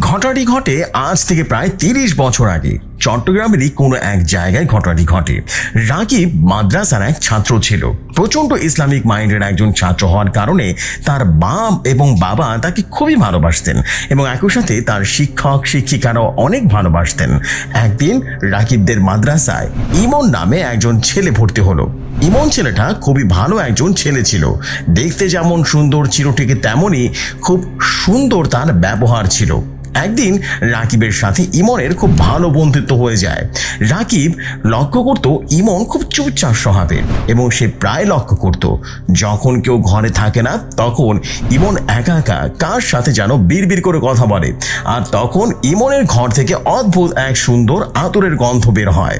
ঘটনাটি ঘটে আজ থেকে প্রায় তিরিশ বছর আগে। চট্টগ্রামেরই কোনো এক জায়গায় ঘটনাটি ঘটে। রাকিব মাদ্রাসার এক ছাত্র ছিল। প্রচণ্ড ইসলামিক মাইন্ডের একজন ছাত্র হওয়ার কারণে তার বাপ এবং বাবা তাকে খুবই ভালোবাসতেন এবং একই সাথে তার শিক্ষক, শিক্ষিকারাও অনেক ভালোবাসতেন। একদিন রাকিবদের মাদ্রাসায় ইমন নামে একজন ছেলে ভর্তি হলো। ইমন ছেলেটা খুবই ভালো একজন ছেলে ছিল। দেখতে যেমন সুন্দর চিরটিকে তেমনই খুব সুন্দর তার ব্যবহার ছিল। একদিন রাকিবের সাথে ইমনের খুব ভালো বন্ধুত্ব হয়ে যায়। রাকিব লক্ষ্য করত ইমন খুব চুপচাপ স্বভাবের এবং সে প্রায় লক্ষ্য করত, যখন কেউ ঘরে থাকে না, তখন ইমন একা একা কার সাথে যেন বিড়বিড় করে কথা বলে। আর তখন ইমনের ঘর থেকে অদ্ভুত এক সুন্দর আতরের গন্ধ বের হয়।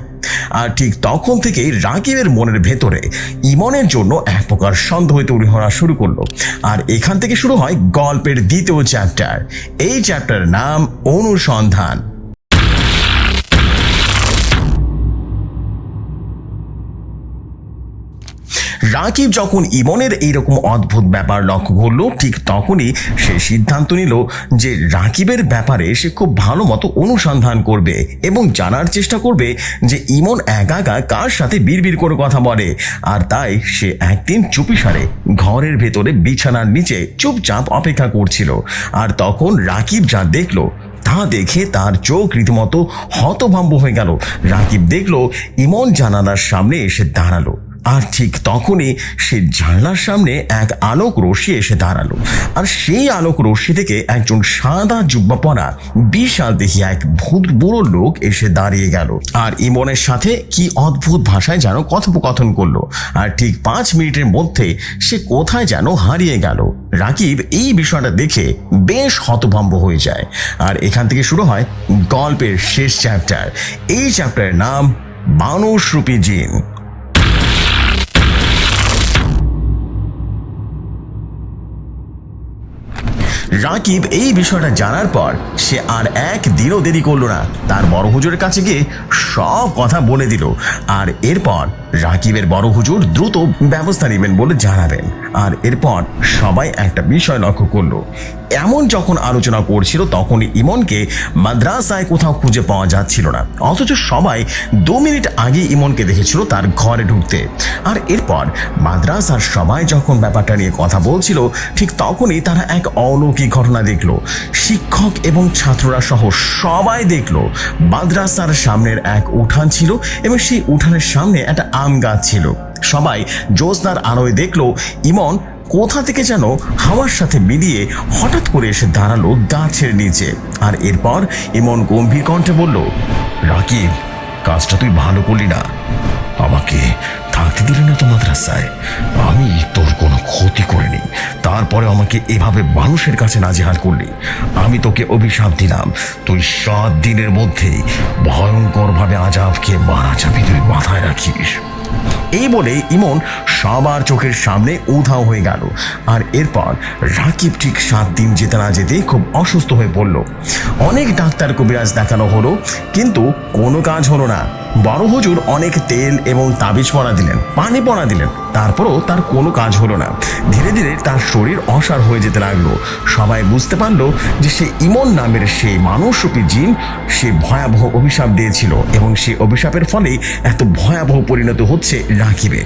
আর ঠিক তখন থেকেই রাকিবের মনের ভেতরে ইমনের জন্য এক প্রকার সন্দেহ তৈরি হওয়া শুরু করল। আর এখান থেকে শুরু হয় গল্পের দ্বিতীয় চ্যাপ্টার। এই চ্যাপ্টারের নাম অনুসন্ধান। রাকিব যখন ইমনের এইরকম অদ্ভুত ব্যাপার লক্ষ্য করল, ঠিক তখনই সে সিদ্ধান্ত নিল যে রাকিবের ব্যাপারে সে খুব ভালো মতো অনুসন্ধান করবে এবং জানার চেষ্টা করবে যে ইমন একা কার সাথে বিড়বিড় করে কথা বলে। আর তাই সে একদিন চুপিসারে ঘরের ভেতরে বিছানার নিচে চুপচাপ অপেক্ষা করছিল। আর তখন রাকিব যা দেখল, তা দেখে তার চোখ রীতিমতো হতভম্ব হয়ে গেল। রাকিব দেখল, ইমন জানালার সামনে এসে দাঁড়াল। আর ঠিক তখনই সে জানলার সামনে এক আলোক রশ্মি এসে দাঁড়াল। আর সেই আলোক রশ্মি থেকে একজন সাদা জুব্বা পরা বিশাল দেখি এক ভূত বুড়ো লোক এসে দাঁড়িয়ে গেল। আর ইমনের সাথে কি অদ্ভুত ভাষায় যেন কথোপকথন করল। আর ঠিক পাঁচ মিনিটের মধ্যে সে কোথায় যেন হারিয়ে গেল। রাকিব এই বিষয়টা দেখে বেশ হতভম্ব হয়ে যায়। আর এখান থেকে শুরু হয় গল্পের শেষ চ্যাপ্টার এই চ্যাপ্টারের নাম মানুষরূপী জিন। রাকিব এই বিষয়টা জানার পর সে আর এক দিনও দেরি করল না। তার বড় হুজুরের কাছে গিয়ে সব কথা বলে দিল। আর এরপর রাকিবের বড় হুজুর দ্রুত ব্যবস্থা নেবেন বলে জানাবেন আর এরপর সবাই একটা বিষয় লক্ষ্য করল। এমন যখন আলোচনা করছিল তখন ইমনকে মাদ্রাসায় কোথাও খুঁজে পাওয়া যাচ্ছিল না। অথচ সবাই দু মিনিট আগে ইমনকে দেখেছিল তার ঘরে ঢুকতে। আর এরপর মাদ্রাসার সবাই যখন ব্যাপারটা নিয়ে কথা বলছিল, ঠিক তখনই তারা এক অলৌকিক ঘটনা দেখল। শিক্ষক এবং ছাত্ররা সহ সবাই দেখল। মাদ্রাসার সামনের এক উঠান ছিল এবং সেই উঠানের সামনে একটা আম গাছ ছিল। সবাই জ্যোৎস্নার আলোয় দেখল, ইমন কোথা থেকে যেন হাওয়ার সাথে মিলিয়ে হঠাৎ করে এসে দাঁড়াল গাছের নিচে। আর এরপর ইমন গম্ভীর কণ্ঠে বলল, রাকিব, কাজটা তুই ভালো করলি না। আমাকে থাকতে দিলি না তো মাদ্রাসায় আমি তোর কোনো ক্ষতি করিনি। তারপরে আমাকে এভাবে মানুষের কাছে নাজেহাল করলি। আমি তোকে অভিশাপ দিলাম। তুই সাত দিনের মধ্যেই ভয়ঙ্করভাবে আজাবকে মারা যাবি তুই মাথায় রাখিস। এই বলে ইমন সবার চোখের সামনে উধাও হয়ে গেল। আর এরপর রাকিব ঠিক সাত দিন যেতে না যেতেই খুব অসুস্থ হয়ে পড়ল। অনেক ডাক্তার কবিরাজ দেখানো হলো, কিন্তু কোনো কাজ হলো না। বড় হুজুর অনেক তেল এবং তাবিজ পরা দিলেন, পানি পরা দিলেন। তারপরও তার কোনো কাজ হলো না। ধীরে ধীরে তার শরীর অসার হয়ে যেতে লাগল। সবাই বুঝতে পারল যে সে ইমন নামের সেই মানুষরূপী জিন সে ভয়াবহ অভিশাপ দিয়েছিল এবং সেই অভিশাপের ফলে এত ভয়াবহ পরিণত হচ্ছে রাকিবে।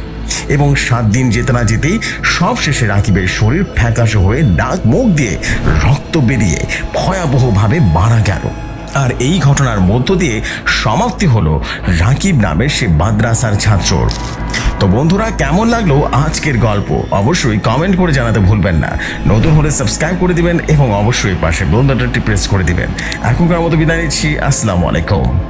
এবং সাত দিন যেতে না যেতেই সব শেষে রাকিবের শরীর ফ্যাকাশে হয়ে ডাক মুখ দিয়ে রক্ত বেরিয়ে ভয়াবহভাবে মারা গেল। আর এই ঘটনার মধ্য দিয়ে সমাপ্তি হলো রাকিব নামের সে মাদ্রাসার ছাত্রর। তো বন্ধুরা, কেমন লাগল আজকের গল্প? অবশ্যই কমেন্ট করে জানাতে ভুলবেন না। নতুন হলে সাবস্ক্রাইব করে দিবেন এবং অবশ্যই পাশে বাটনটি প্রেস করে দিবেন। এখনকার মতো বিদায় নিচ্ছি। আসসালামু আলাইকুম।